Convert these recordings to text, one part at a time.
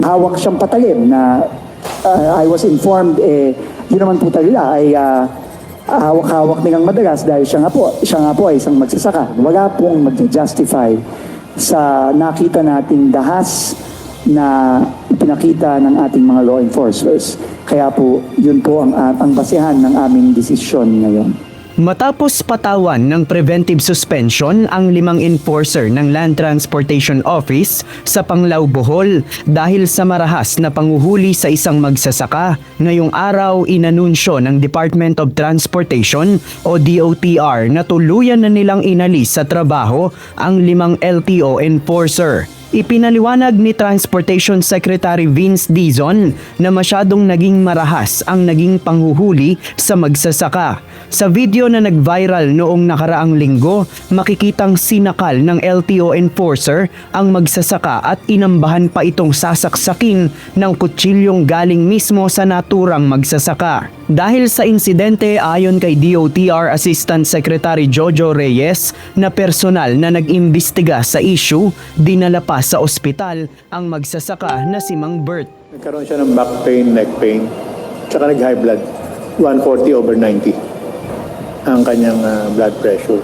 hawak siyang patalim na uh, I was informed eh yun naman po talaga ay uh, hawak-hawak nilang madalas dahil siya nga po, siya nga po ay isang magsasaka. Wala pong mag-justify sa nakita nating dahas na ipinakita ng ating mga law enforcers. Kaya po, yun po ang, ang basehan ng aming desisyon ngayon. Matapos patawan ng preventive suspension ang limang enforcer ng Land Transportation Office sa Panglao Bohol dahil sa marahas na panguhuli sa isang magsasaka, ngayong araw inanunsyo ng Department of Transportation o DOTR na tuluyan na nilang inalis sa trabaho ang limang LTO enforcer. Ipinaliwanag ni Transportation Secretary Vince Dizon na masyadong naging marahas ang naging panghuhuli sa magsasaka. Sa video na nag-viral noong nakaraang linggo, makikitang sinakal ng LTO enforcer ang magsasaka at inambahan pa itong sasaksakin ng kutsilyong galing mismo sa naturang magsasaka. Dahil sa insidente ayon kay DOTR Assistant Secretary Jojo Reyes na personal na nag-imbestiga sa issue, dinala pa sa ospital ang magsasaka na si Mang Bert. Nagkaroon siya ng back pain, neck pain, tsaka nag-high blood. 140 over 90 ang kanyang ah, blood pressure.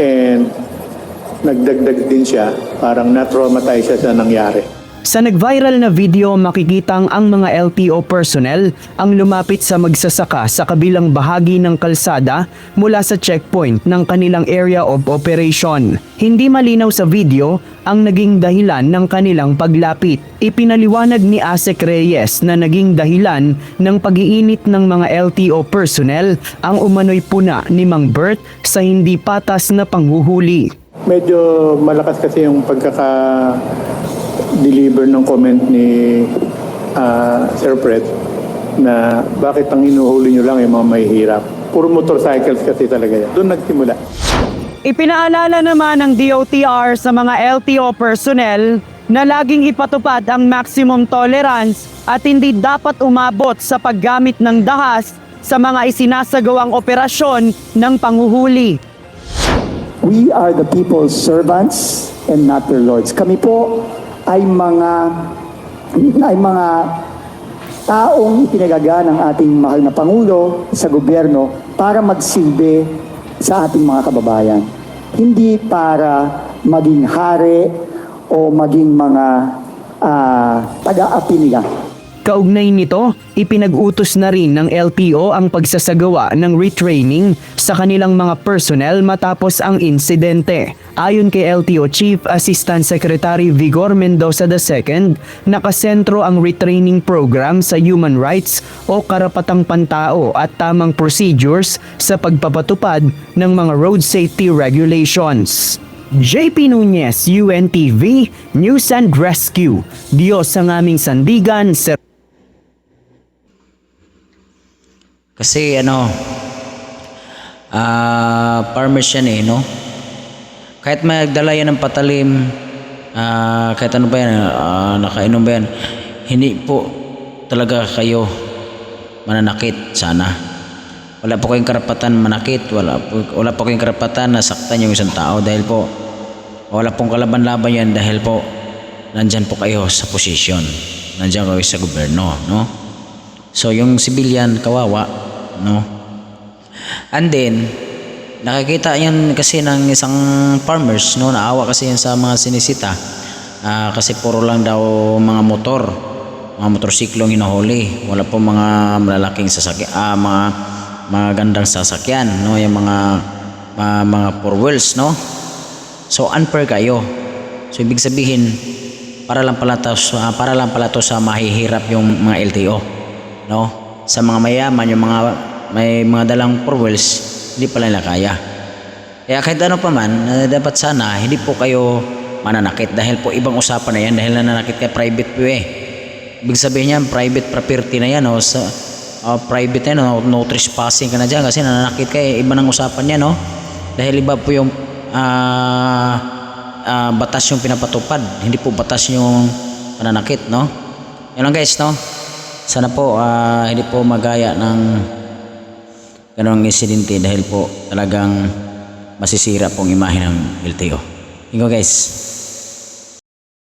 And nagdagdag din siya, parang na-traumatize siya sa nangyari. Sa nag-viral na video makikitang ang mga LTO personnel ang lumapit sa magsasaka sa kabilang bahagi ng kalsada mula sa checkpoint ng kanilang area of operation. Hindi malinaw sa video ang naging dahilan ng kanilang paglapit. Ipinaliwanag ni Asek Reyes na naging dahilan ng pag-iinit ng mga LTO personnel ang umano'y puna ni Mang Bert sa hindi patas na panghuhuli. Medyo malakas kasi yung pagkaka deliver ng comment ni ah, Sir Fred na bakit ang hinuhuli nyo lang yung mga mahihirap. Puro motorcycles kasi talaga yan. Doon nagsimula. Ipinaalala naman ng DOTR sa mga LTO personnel na laging ipatupad ang maximum tolerance at hindi dapat umabot sa paggamit ng dahas sa mga isinasagawang operasyon ng panghuhuli. We are the people's servants and not their lords. Kami po ay mga ay mga taong pinagaga ng ating mahal na Pangulo sa gobyerno para magsilbi sa ating mga kababayan. Hindi para maging hari o maging mga ah, taga-api nila. Kaugnay nito, ipinag-utos na rin ng LTO ang pagsasagawa ng retraining sa kanilang mga personnel matapos ang insidente. Ayon kay LTO Chief Assistant Secretary Vigor Mendoza II, nakasentro ang retraining program sa human rights o karapatang pantao at tamang procedures sa pagpapatupad ng mga road safety regulations. JP Nunez, UNTV, News and Rescue. Diyos ang aming sandigan, Sir Kasi ano, ah farmers yan eh, no? Kahit magdala yan ng patalim, ah kahit ano ba yan, ah, nakainom ba yan, hindi po talaga kayo mananakit sana. Wala po kayong karapatan manakit, wala po, wala po kayong karapatan na saktan yung isang tao dahil po wala pong kalaban-laban yan dahil po nandyan po kayo sa posisyon. Nandyan kayo sa gobyerno, no? So yung civilian kawawa, no? And then nakikita yan kasi ng isang farmers, no? Naawa kasi yan sa mga sinisita. Ah, kasi puro lang daw mga motor, mga motorsiklo ang hinuhuli. Wala po mga malalaking sasakyan, ah, mga mga gandang sasakyan, no? Yung mga mga, mga four wheels, no? So unfair kayo. So ibig sabihin para lang pala to, sa- para lang pala to sa mahihirap yung mga LTO no? Sa mga mayaman, yung mga may mga dalang four hindi pala nila kaya. Kaya kahit ano pa man, dapat sana hindi po kayo mananakit dahil po ibang usapan na yan dahil nananakit kay private po eh. Ibig sabihin niyan, private property na yan, no? Sa, ah, private na no? no trespassing ka na dyan kasi nananakit ka eh. Iba ng usapan niya, no? Dahil iba po yung ah, ah, batas yung pinapatupad, hindi po batas yung pananakit, no? Yan lang guys, no? Sana po ah, hindi po magaya ng ganong insidente dahil po talagang masisira pong imahe ng LTO. Thank guys.